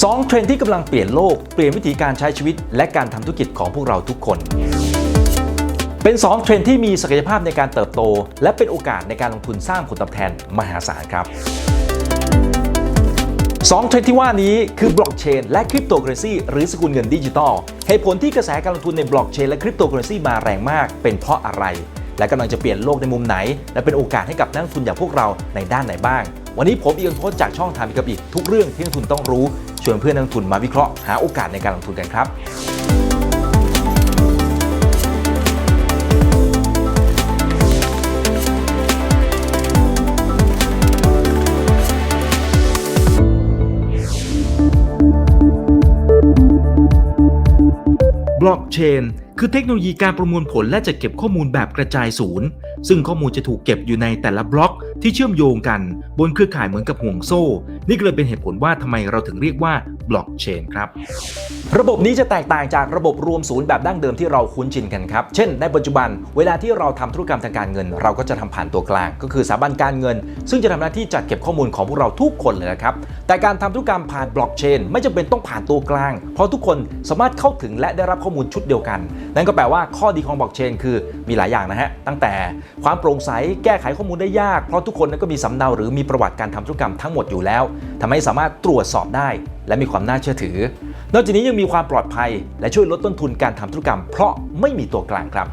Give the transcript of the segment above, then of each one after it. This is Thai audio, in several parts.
2 เทรนด์ที่กำลังเปลี่ยนโลก เปลี่ยนวิธีการใช้ชีวิต และการทำธุรกิจของพวกเราทุกคน เป็น 2 เทรนด์ที่มีศักยภาพในการเติบโต และเป็นโอกาสในการลงทุนสร้างผลตอบแทนมหาศาลครับ2เทรนด์ที่ว่านี้คือบล็อกเชนและคริปโตเคอเรซีหรือสกุลเงินดิจิตอลเหตุผลที่กระแสการลงทุนในบล็อกเชนและคริปโตเคอเรซีมาแรงมาก เป็นเพราะอะไร และกำลังจะเปลี่ยนโลกในมุมไหน และเป็นโอกาสให้กับนักลงทุนอย่างพวกเราในด้านไหนบ้าง วันนี้ผมอีกอนโพสจากช่องทางกับอีกทุกเรื่องที่นักลงทุนต้องรู้ ชวนเพื่อนนักลงทุนมาวิเคราะห์หาโอกาสในการลงทุนกันครับบล็อกเชนคือเทคโนโลยีการประมวลผลและจัดเก็บข้อมูลแบบกระจายศูนย์ ซึ่งข้อมูลจะถูกเก็บอยู่ในแต่ละบล็อกที่เชื่อมโยงกันบนเครือข่ายเหมือนกับห่วงโซ่ นี่ก็เลยเป็นเหตุผลว่าทำไมเราถึงเรียกว่าบล็อกเชนครับ ระบบนี้จะแตกต่างจากระบบรวมศูนย์แบบดั้งเดิมที่เราคุ้นชินกันครับ เช่น ในปัจจุบันเวลาที่เราทำธุรกรรมทางการเงิน เราก็จะทำผ่านตัวกลาง ก็คือสถาบันการเงิน ซึ่งจะทำหน้าที่จัดเก็บข้อมูลของพวกเราทุกคนเลยนะครับ แต่การทำธุรกรรมผ่านบล็อกเชนไม่จำเป็นต้องผ่านตัวกลาง เพราะทุกคนสามารถเข้าถึงและได้รับข้อมูลชุดเดียวกัน นั่นก็แปลว่าข้อดีของบล็อกเชนคือมีหลายอย่างนะฮะ ตั้งแต่ความโปร่งใสแก้ไขข้อมูลได้ยาก เพราะทุกคนนั้นก็มีสำเนาหรือมีประวัติการทำธุรกรรมทั้งหมดอยู่แล้วทำให้สามารถตรวจสอบได้ และมีความน่าเชื่อถือ นอกจากนี้ยังมีความปลอดภัย และช่วยลดต้นทุนการทำธุรกรรม เพราะไม่มีตัวกลางครับ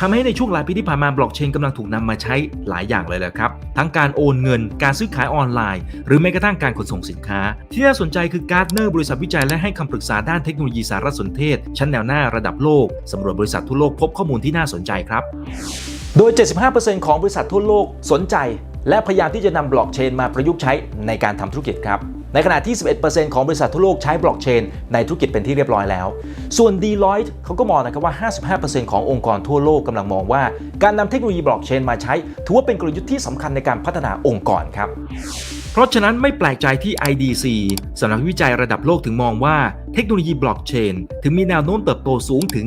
ทำให้ในช่วงหลายปีที่ผ่านมาบล็อกเชนกำลังถูกนำมาใช้หลายอย่างเลยแหละครับ ทั้งการโอนเงิน การซื้อขายออนไลน์ หรือแม้กระทั่งการขนส่งสินค้า ที่น่าสนใจคือการ์ดเนอร์บริษัทวิจัยและให้คำปรึกษาด้านเทคโนโลยีสารสนเทศ ชั้นแนวหน้าระดับโลกสำรวจบริษัททั่วโลกพบข้อมูลที่น่าสนใจครับ โดย 75%ของบริษัททั่วโลกสนใจ และพยายามที่จะนำบล็อกเชนมาประยุกต์ใช้ในการทำธุรกิจครับ ในขณะที่ 11%ของบริษัททั่วโลกใช้บล็อกเชนในธุรกิจเป็นที่เรียบร้อยแล้ว ส่วน Deloitte เขาก็มองนะครับว่า 55%ขององค์กรทั่วโลกกำลังมองว่า การนำเทคโนโลยีบล็อกเชนมาใช้ ถือว่าเป็นกลยุทธ์ที่สำคัญในการพัฒนาองค์กรครับ เพราะฉะนั้นไม่แปลกใจที่ IDC สำนักวิจัยระดับโลกถึงมองว่า เทคโนโลยีบล็อกเชนถึงมีแนวโน้มเติบโตสูงถึง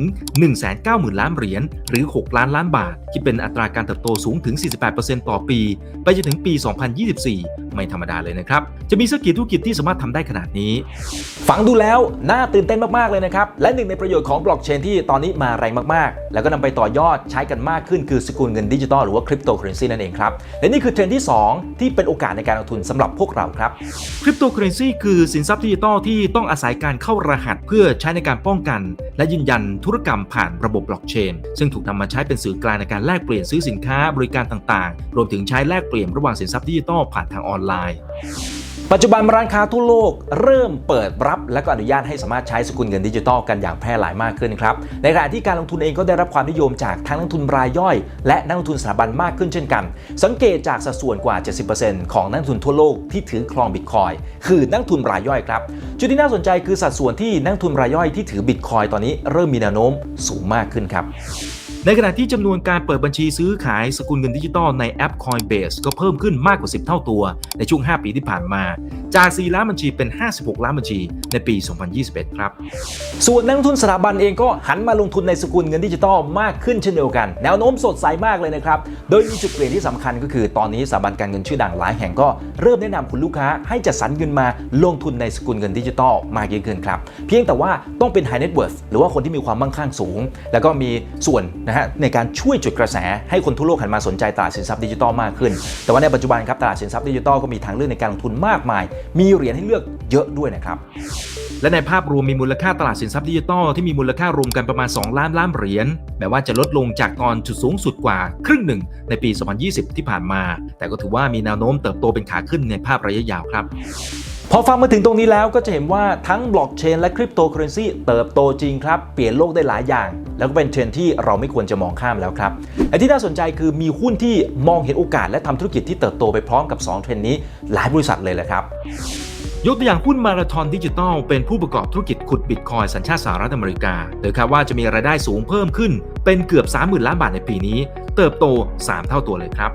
190,000 ล้านเหรียญหรือ 6 ล้านล้านบาท ที่เป็นอัตราการเติบโตสูงถึง 48%ต่อปี ไปจนถึงปี 2024 ไม่ธรรมดาเลยนะครับ จะมีสักกี่ธุรกิจที่สามารถทำได้ขนาดนี้ ฟังดูแล้วน่าตื่นเต้นมากๆเลยนะครับ และหนึ่งในประโยชน์ของบล็อกเชนที่ตอนนี้มาแรงมากๆ แล้วก็นำไปต่อยอดใช้กันมากขึ้นคือสกุลเงินดิจิตอลหรือว่าคริปโตเคอเรนซีนั่นเองครับและนี่คือเทรนด์ที่ 2 ที่เป็นโอกาสในการลงทุนสำหรับพวกเราครับคริปโตเคอเรนซีคือสินทรัพย์ดิจิตอลที่ต้องอาศัยการเข้ารหัสเพื่อใช้ในการป้องกัน และยืนยันธุรกรรมผ่านระบบบล็อกเชน ซึ่งถูกนำมาใช้เป็นสื่อกลางในการแลกเปลี่ยนซื้อสินค้าบริการต่างๆ รวมถึงใช้แลกเปลี่ยนระหว่างสินทรัพย์ดิจิทัลผ่านทางออนไลน์ ปัจจุบันร้านค้าทั่วโลกเริ่มเปิดรับและก็อนุญาตให้สามารถใช้สกุลเงินดิจิทัลกันอย่างแพร่หลายมากขึ้นครับ ในขณะที่การลงทุนเองก็ได้รับความนิยมจากทั้งนักทุนรายย่อย และนักลงทุนสถาบันมากขึ้นเช่นกัน สังเกตจากสัดส่วนกว่า 70%ของนักทุนทั่วโลกที่ถือครองบิตคอยคือนักทุนรายย่อยครับ จุดที่น่าสนใจคือสัดส่วนที่นักทุนรายย่อยที่ถือบิตคอยตอนนี้เริ่มมีแนวโน้มสูงมากขึ้นครับ ในขณะที่จำนวนการเปิดบัญชีซื้อขายสกุลเงินดิจิตอลในแอป Coinbase ก็เพิ่มขึ้นมากกว่า 10 เท่าตัวในช่วง 5 ปีที่ผ่านมา จาก 4 ล้านบัญชีเป็น 56 ล้านบัญชีในปี 2021 ครับ ส่วนนักลงทุนสถาบันเองก็หันมาลงทุนในสกุลเงินดิจิทัลมากขึ้นเช่นเดียวกัน แนวโน้มสดใสมากเลยนะครับ โดยมีจุดเปลี่ยนที่สำคัญก็คือตอนนี้สถาบันการเงินชื่อดังหลายแห่งก็เริ่มแนะนำคุณลูกค้าให้จัดสรรเงินมาลงทุนในสกุลเงินดิจิทัลมากยิ่งขึ้นครับ เพียงแต่ว่าต้องเป็น high net worth หรือว่าคนที่มีความมั่งคั่งสูง แล้วก็มีส่วนนะฮะในการช่วยจุดกระแสให้คนทั่วโลกหันมาสนใจตลาดสินทรัพย์ดิจิทัลมากขึ้น แต่ว่าในปัจจุบันครับตลาดสินทรัพย์ดิจิทัลก็มีทางเลือกในการลงทุนมากมาย มีเหรียญให้เลือกเยอะด้วยนะครับและในภาพรวมมีมูลค่าตลาดสินทรัพย์ดิจิตอลที่มีมูลค่ารวมกันประมาณ 2 ล้านล้านเหรียญแม้ว่าจะลดลงจากตอนจุดสูงสุดกว่าครึ่งหนึ่งในปี 2020 ที่ผ่านมา แต่ก็ถือว่ามีแนวโน้มเติบโตเป็นขาขึ้นในภาพระยะยาวครับ พอฟังมาถึงตรงนี้แล้วก็จะเห็นว่าทั้งบล็อกเชนและคริปโตเคอเรนซีเติบโตจริงครับ เปลี่ยนโลกได้หลายอย่าง แล้วก็เป็นเทรนที่เราไม่ควรจะมองข้ามแล้วครับแต่ที่น่าสนใจคือมีหุ้นที่มองเห็นโอกาสและทำธุรกิจที่เติบโตไปพร้อมกับ 2 เทรนนี้ หลายบริษัทเลยแหละครับ ยกตัวอย่างหุ้นมาราธอนดิจิตอลเป็นผู้ประกอบธุรกิจขุดบิตคอยสัญชาติสหรัฐอเมริกาโดยคาดว่าจะมีรายได้สูงเพิ่มขึ้น เป็นเกือบ 30,000 ล้านบาทในปีนี้ เติบโต 3 เท่าตัวเลยครับ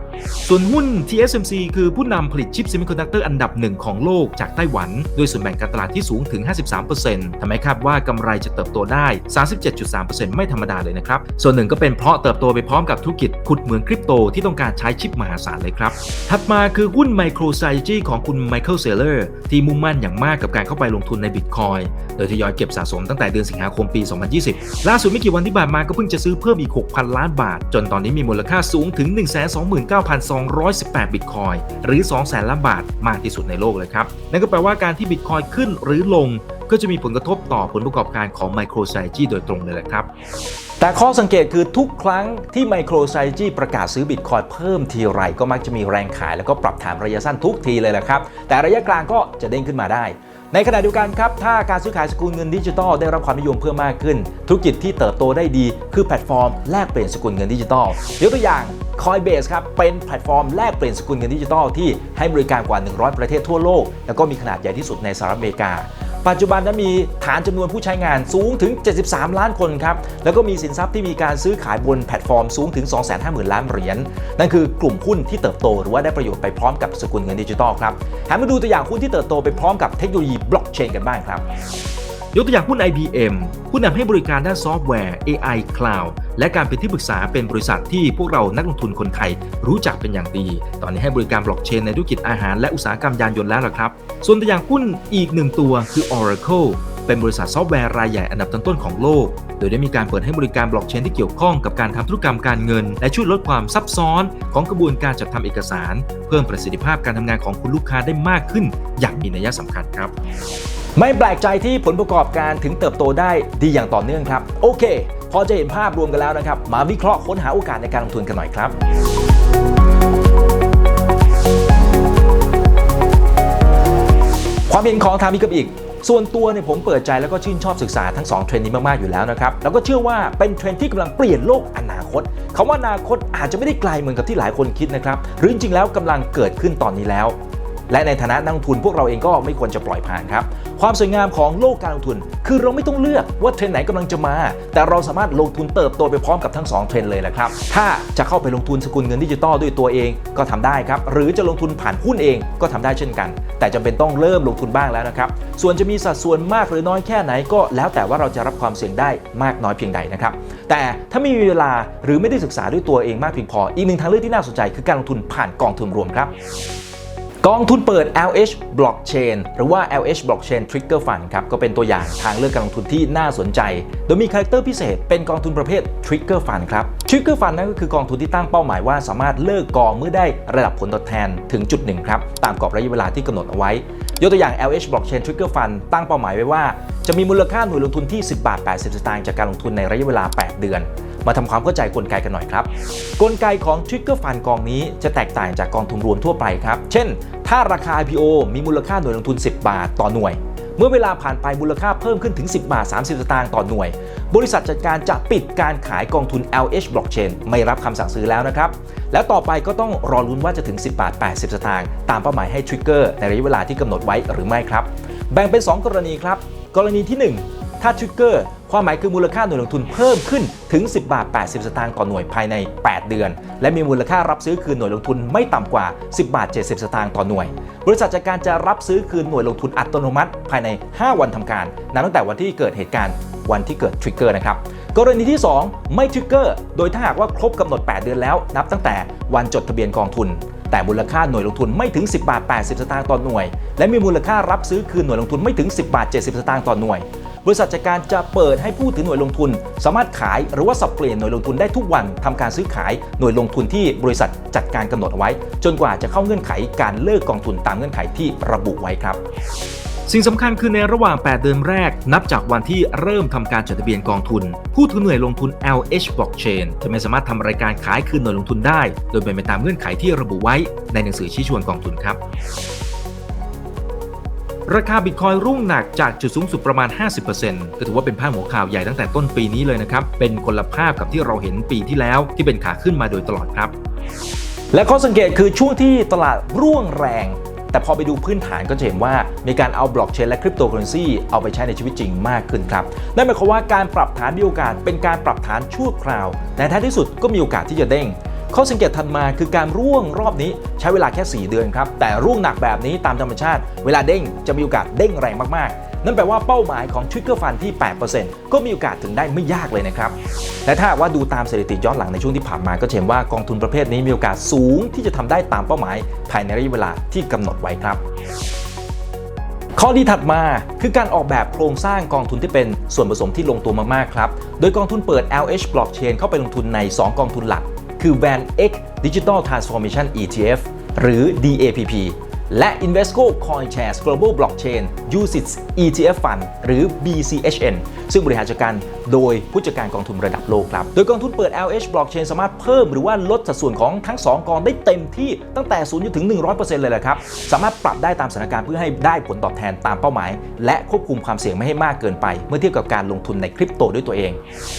ส่วนหุ้น TSMC คือผู้นำผลิตชิปซิมิคอนดักเตอร์อันดับหนึ่งของโลกจากไต้หวันด้วยส่วนแบ่งการตลาดที่สูงถึง 53%ทำให้คาดว่ากำไรจะเติบโตได้ 37.3%ไม่ธรรมดาเลยนะครับ ส่วนหนึ่งก็เป็นเพราะเติบโตไปพร้อมกับธุรกิจขุดเหมืองคริปโตที่ต้องการใช้ชิปมหาศาลเลยครับ ถัดมาคือหุ้น MicroStrategy ของคุณ Michael Saylor ที่มุ่งมั่นอย่างมากกับการเข้าไปลงทุนใน Bitcoin โดยทยอยเก็บสะสมตั้งแต่เดือนสิงหาคมปี 2020 ล่าสุดไม่กี่วันที่ผ่านมาก็เพิ่งจะซื้อเพิ่มอีก 6,000 ล้านบาท จนตอนนี้มีมูลค่าสูงถึง 129,218 Bitcoin หรือ 200,000 ล้านบาทมากที่สุดในโลกเลยครับ นั่นก็แปลว่าการที่ Bitcoin ขึ้นหรือลงก็จะมีผลกระทบต่อผลประกอบการของ MicroStrategy โดยตรงเลยแหละครับ แต่ข้อสังเกตคือทุกครั้งที่ MicroStrategy ประกาศซื้อบิตคอยเพิ่มทีไรก็มักจะมีแรงขายแล้วก็ปรับฐานระยะสั้นทุกทีเลยแหละครับ แต่ระยะกลางก็จะเด้งขึ้นมาได้ ในขณะเดียวกันครับ ถ้าการซื้อขายสกุลเงินดิจิทัลได้รับความนิยมเพิ่มมากขึ้น ธุรกิจที่เติบโตได้ดีคือแพลตฟอร์มแลกเปลี่ยนสกุลเงินดิจิทัลยกตัวอย่าง Coinbase ครับเป็นแพลตฟอร์มแลกเปลี่ยนสกุลเงินดิจิทัลที่ให้บริการกว่า 100 ประเทศทั่วโลก แล้วก็มีขนาดใหญ่ที่สุดในสหรัฐอเมริกา ปัจจุบันนั้นมีฐานจำนวนผู้ใช้งานสูงถึง 73 ล้านคนครับ แล้วก็มีสินทรัพย์ที่มีการซื้อขายบนแพลตฟอร์มสูงถึง 250,000 ล้านเหรียญ นั่นคือกลุ่มหุ้นที่เติบโตหรือว่าได้ประโยชน์ไปพร้อมกับสกุลเงินดิจิทัลครับหันมาดูตัวอย่างหุ้นที่เติบโตไปพร้อมกับเทคโนโลยีบล็อกเชนกันบ้างครับยกตัวอย่างหุ้น IBM ผู้นำให้บริการด้านซอฟต์แวร์ AI Cloud และการเป็นที่ปรึกษาเป็นบริษัทที่พวกเรานักลงทุนคนไทยรู้จักเป็นอย่างดี ตอนนี้ให้บริการบล็อกเชนในธุรกิจอาหารและอุตสาหกรรมยานยนต์แล้วล่ะครับ ส่วนตัวอย่างหุ้นอีกหนึ่งตัวคือ Oracle เป็นบริษัทซอฟต์แวร์รายใหญ่อันดับต้นๆของโลก โดยได้มีการเปิดให้บริการบล็อกเชนที่เกี่ยวข้องกับการทำธุรกรรมการเงิน และช่วยลดความซับซ้อนของกระบวนการจัดทำเอกสาร เพิ่มประสิทธิภาพการทำงานของคุณลูกค้าได้มากขึ้น อย่างมีนัยสำคัญครับ ไม่แปลกใจที่ผลประกอบการถึงเติบโตได้ดีอย่างต่อเนื่องครับ โอเค พอจะเห็นภาพรวมกันแล้วนะครับ มาวิเคราะห์ค้นหาโอกาสในการลงทุนกันหน่อยครับ ความเห็นของทามิกับอีก ส่วนตัวเนี่ยผมเปิดใจแล้วก็ชื่นชอบศึกษาทั้ง 2 เทรนด์นี้มาก ๆ อยู่แล้วนะครับ แล้วก็เชื่อว่าเป็นเทรนด์ที่กำลังเปลี่ยนโลกอนาคตคำว่าอนาคตอาจจะไม่ได้ไกลเหมือนกับที่หลายคนคิดนะครับหรือจริงๆแล้วกำลังเกิดขึ้นตอนนี้แล้ว และในฐานะนักลงทุนพวกเราเองก็ไม่ควรจะปล่อยผ่านครับ ความสวยงามของโลกการลงทุน คือเราไม่ต้องเลือกว่าเทรนไหนกำลังจะมา แต่เราสามารถลงทุนเติบโตไปพร้อมกับทั้ง 2 เทรนเลยนะครับ ถ้าจะเข้าไปลงทุนสกุลเงินดิจิตอลด้วยตัวเองก็ทำได้ครับ หรือจะลงทุนผ่านหุ้นเองก็ทำได้เช่นกัน แต่จำเป็นต้องเริ่มลงทุนบ้างแล้วนะครับ ส่วนจะมีสัดส่วนมากหรือน้อยแค่ไหนก็ แล้วแต่ว่าเราจะรับความเสี่ยงได้มากน้อยเพียงใดนะครับแต่ถ้าไม่มีเวลาหรือไม่ได้ศึกษาด้วยตัวเองมากเพียงพอ อีกหนึ่งทางเลือกที่น่าสนใจคือการลงทุนผ่านกองทุนรวมครับ กองทุนเปิด LH Blockchain หรือว่า LH Blockchain Trigger Fund ครับ ก็เป็นตัวอย่างทางเลือกการลงทุนที่น่าสนใจ โดยมีคาแรคเตอร์พิเศษ เป็นกองทุนประเภท Trigger Fund ครับ Trigger Fund นั่นก็คือกองทุนที่ตั้งเป้าหมายว่าสามารถเลิกกองเมื่อได้ระดับผลตอบแทนถึงจุดหนึ่งครับ ตามกรอบระยะเวลาที่กำหนดเอาไว้ ยกตัวอย่าง LH Blockchain Trigger Fund ตั้งเป้าหมายไว้ว่า จะมีมูลค่าหน่วยลงทุนที่ 10 บาท 80 สตางค์จากการลงทุนในระยะเวลา 8 เดือน มาทำความเข้าใจกลไกกันหน่อยครับ กลไกของ Trigger Fund กองนี้จะแตกต่างจากกองทุนรวมทั่วไปครับ เช่น ถ้าราคา IPO มีมูลค่าหน่วยลงทุน 10 บาทต่อหน่วย เมื่อเวลาผ่านไปมูลค่าเพิ่มขึ้นถึง 10 บาท 30 สตางค์ต่อหน่วย บริษัทจัดการจะปิดการขายกองทุน LH Blockchain ไม่รับคำสั่งซื้อแล้วนะครับ แล้วต่อไปก็ต้องรอลุ้นว่าจะถึง 10 บาท 80 สตางค์ตามเป้าหมายให้ Trigger ในระยะเวลาที่กำหนดไว้หรือไม่ครับ แบ่งเป็น 2 กรณีครับ กรณีที่ 1 ถ้า Trigger ความหมายคือมูลค่าหน่วยลงทุนเพิ่มขึ้นถึง 10 บาท 80 สตางค์ต่อหน่วยภายใน 8 เดือน และมีมูลค่ารับซื้อคืนหน่วยลงทุนไม่ต่ำกว่า 10 บาท 70 สตางค์ต่อหน่วย บริษัทจัดการจะรับซื้อคืนหน่วยลงทุนอัตโนมัติ ภายใน 5 วันทำการนับตั้งแต่วันที่เกิดเหตุการณ์วันที่เกิดทริกเกอร์นะครับกรณีที่ 2 ไม่ทริกเกอร์โดยถ้าหากว่าครบกำหนด 8 เดือนแล้ว นับตั้งแต่วันจดทะเบียนกองทุนแต่มูลค่าหน่วยลงทุนไม่ถึง 10 บาท 80 สตางค์ต่อหน่วย และมีมูลค่ารับซื้อคืนหน่วยลงทุนไม่ถึง 10 บาท 70 สตางค์ต่อหน่วย บริษัทจัดการจะเปิดให้ผู้ถือหน่วยลงทุน สามารถขายหรือว่าสับเปลี่ยนหน่วยลงทุนได้ทุกวันทำการซื้อขายหน่วยลงทุนที่บริษัทจัดการกำหนดเอาไว้ จนกว่าจะเข้าเงื่อนไขการเลิกกองทุนตามเงื่อนไขที่ระบุไว้ครับสิ่งสำคัญคือในระหว่าง 8 เดือนแรก นับจากวันที่เริ่มทำการจดทะเบียนกองทุน ผู้ถือหน่วยลงทุน LH Blockchain จะไม่สามารถทำรายการขายคืนหน่วยลงทุนได้ โดยเป็นไปตามเงื่อนไขที่ระบุไว้ในหนังสือชี้ชวนกองทุนครับ ราคาบิตคอยรุ่งหนักจากจุดสูงสุดประมาณ 50%ก็ถือว่าเป็นภาพหัวข่าวใหญ่ตั้งแต่ต้นปีนี้เลยนะครับ เป็นคนละภาพกับที่เราเห็นปีที่แล้วที่เป็นขาขึ้นมาโดยตลอดครับ และข้อสังเกตคือช่วงที่ตลาดร่วงแรง แต่พอไปดูพื้นฐานก็จะเห็นว่ามีการเอาบล็อกเชนและคริปโตเคอเรนซีเอาไปใช้ในชีวิตจริงมากขึ้นครับ นั่นหมายความว่าการปรับฐานมีโอกาสเป็นการปรับฐานชั่วคราว แต่ท้ายที่สุดก็มีโอกาสที่จะเด้ง ข้อสังเกตถัดมาคือการร่วงรอบนี้ใช้เวลาแค่ 4 เดือนครับ แต่ร่วงหนักแบบนี้ตามธรรมชาติ เวลาเด้งจะมีโอกาสเด้งแรงมากๆ นั่นแปลว่าเป้าหมายของ Trigger Fund ที่ 8%ก็มีโอกาสถึงได้ไม่ยากเลยนะครับและถ้าว่าดูตามสถิติย้อนหลังในช่วงที่ผ่านมาก็เห็นว่ากองทุนประเภทนี้มีโอกาสสูงที่จะทำได้ตามเป้าหมาย ภายในระยะเวลาที่กำหนดไว้ครับข้อดีถัดมาคือการออกแบบโครงสร้างกองทุนที่เป็นส่วนผสมที่ลงตัวมาก ๆ ครับ โดยกองทุนเปิด LH Blockchain เข้าไปลงทุนใน 2 กองทุนหลัก คือ VAN X Digital Transformation ETF หรือ DAPP และ Invesco CoinShares Global Blockchain UCITS ETF Fund หรือ BCHN ซึ่งบริหารจัดการโดยผู้จัดการกองทุนระดับโลกครับ โดยกองทุนเปิด LH Blockchain สามารถเพิ่มหรือว่าลดสัดส่วนของทั้ง 2 กองได้เต็มที่ตั้งแต่0จนถึง 100%เลยแหละครับ สามารถปรับได้ตามสถานการณ์เพื่อให้ได้ผลตอบแทนตามเป้าหมาย และควบคุมความเสี่ยงไม่ให้มากเกินไป เมื่อเทียบกับการลงทุนในคริปโตด้วยตัวเอง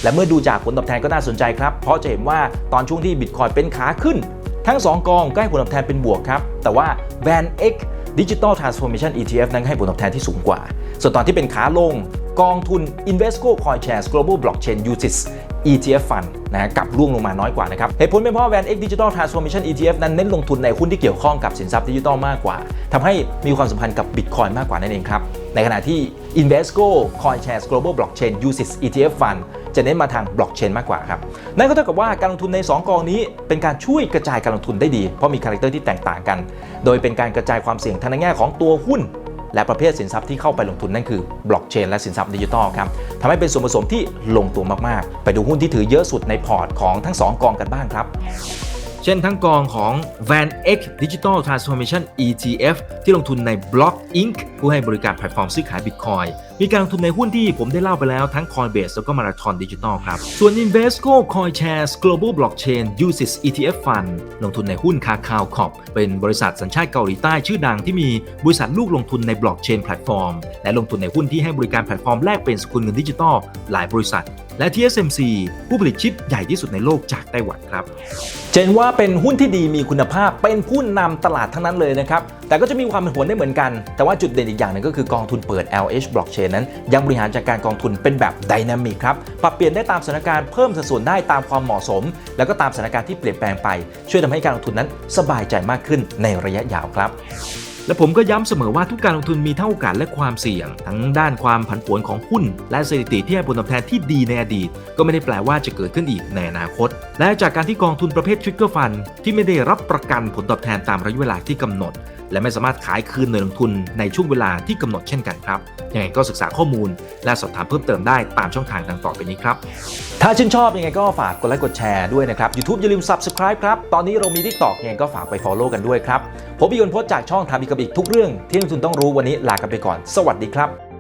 และเมื่อดูจากผลตอบแทนก็น่าสนใจครับเพราะจะเห็นว่าตอนช่วงที่บิตคอยเป็นขาขึ้น ทั้ง 2 กองก็ให้ผลตอบแทนเป็นบวกครับ แต่ว่า VAN X Digital Transformation ETF นั้นให้ผลตอบแทนที่สูงกว่า ส่วนตอนที่เป็นขาลงกองทุน Invesco CoinShares Global Blockchain UCITS ETF Fund นะฮะกลับร่วงลงมาน้อยกว่านะครับ เหตุผลเป็นเพราะ VanEck Digital Transformation ETF นั้นเน้นลงทุนในหุ้นที่เกี่ยวข้องกับสินทรัพย์ดิจิทัลมากกว่า ทำให้มีความสัมพันธ์กับ Bitcoin มากกว่านั่นเองครับ ในขณะที่ Invesco CoinShares Global Blockchain UCITS ETF Fund จะเน้นมาทางบล็อกเชนมากกว่าครับนั่นก็เท่ากับว่าการลงทุนใน 2 กองนี้ เป็นการช่วยกระจายการลงทุนได้ดี เพราะมีคาแรคเตอร์ที่แตกต่างกัน โดยเป็นการกระจายความเสี่ยงทางในแง่ของตัวหุ้น และประเภทสินทรัพย์ที่เข้าไปลงทุนนั่นคือบล็อกเชนและสินทรัพย์ดิจิทัลครับทำให้เป็นส่วนผสมที่ลงตัวมากๆ ไปดูหุ้นที่ถือเยอะสุดในพอร์ตของทั้ง 2 กองกันบ้างครับเช่นทั้งกองของ Van X Digital Transformation ETF ที่ลงทุนใน Block Inc. ผู้ให้บริการแพลตฟอร์มซื้อขาย Bitcoin มีการลงทุนในหุ้นที่ผมได้เล่าไปแล้วทั้ง Coinbase แล้วก็ Marathon Digital ครับ ส่วน Invesco CoinShares Global Blockchain UCITS ETF Fund ลงทุนในหุ้น Kakao Corp เป็นบริษัทสัญชาติเกาหลีใต้ชื่อดังที่มีบริษัทลูกลงทุนในบล็อกเชนแพลตฟอร์มและลงทุนในหุ้นที่ให้บริการแพลตฟอร์มแลกเป็นสกุลเงินดิจิทัลหลายบริษัท และ TSMC ผู้ผลิตชิปใหญ่ที่สุดในโลกจากไต้หวันครับ เจนว่าเป็นหุ้นที่ดีมีคุณภาพเป็นผู้นำตลาดทั้งนั้นเลยนะครับ แต่ก็จะมีความเป็นผวนได้เหมือนกัน แต่ว่าจุดเด่นอีกอย่างหนึงก็คือกองทุนเปิด LH Blockchain นั้น ยังบริหารจัดการกองทุนเป็นแบบไดนามิกครับ ปรับเปลี่ยนได้ตามสถานการณ์เพิ่มสัดส่วนได้ตามความเหมาะสม แล้วก็ตามสถานการณ์ที่เปลี่ยนแปลงไป ช่วยทำให้การลงทุนนั้นสบายใจมากขึ้นในระยะยาวครับ และผมก็ย้ำเสมอว่าทุกการลงทุนมีทั้งโอกาสและความเสี่ยง ทั้งด้านความผันผวนของหุ้น และสถิติที่ให้ผลตอบแทนที่ดีในอดีต ก็ไม่ได้แปลว่าจะเกิดขึ้นอีกในอนาคต และจากการที่กองทุนประเภททริกเกอร์ฟันที่ไม่ได้รับประกันผลตอบแทนตามระยะเวลาที่กำหนด และไม่สามารถขายคืนเงินลงทุนในช่วงเวลาที่กำหนดเช่นกันครับ ยังไงก็ศึกษาข้อมูล และสอบถามเพิ่มเติมได้ตามช่องทางดังต่อไปนี้ครับ ถ้าชื่นชอบยังไงก็ฝากกดไลค์กดแชร์ด้วยนะครับ YouTube อย่าลืม Subscribe ครับ ตอนนี้เรามี TikTok ยังไงก็ฝากไป Follow กันด้วยครับ ผมพิยนพจน์จากช่องทามิกบอีกทุกเรื่องที่นักลงทุนต้องรู้วันนี้ลากันไปก่อน สวัสดีครับ